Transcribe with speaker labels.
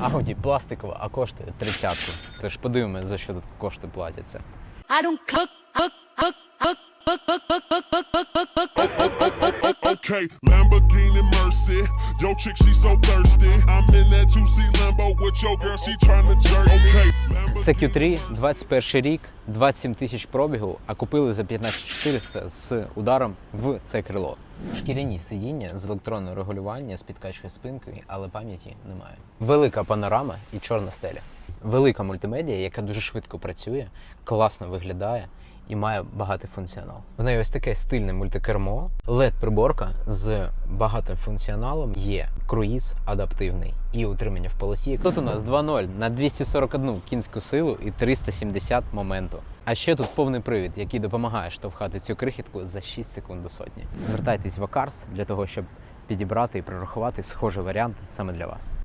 Speaker 1: Ауді ну, типу, пластикова, а коштує тридцятку. Тож подивимося, за що тут кошти платяться.
Speaker 2: Okay, Lamborghini Mercy. Yo, chick, she so thirsty. I'm in
Speaker 1: це Q3, 21 рік, 27 тисяч пробігу, а купили за 15400 з ударом в це крило. Шкіряні сидіння з електронною регулювання з підкачкою спинки, але пам'яті немає. Велика панорама і чорна стеля. Велика мультимедіа, яка дуже швидко працює, класно виглядає і має багатий функціонал. В неї ось таке стильне мультикермо, led приборка з багатим функціоналом є круїз адаптивний і утримання в полосі. Тут у нас 2.0 на 241 кінську силу і 370 моменту. А ще тут повний привід, який допомагає штовхати цю крихітку за 6 секунд до сотні. Звертайтесь в Акарс для того, щоб підібрати і прорахувати схожий варіант саме для вас.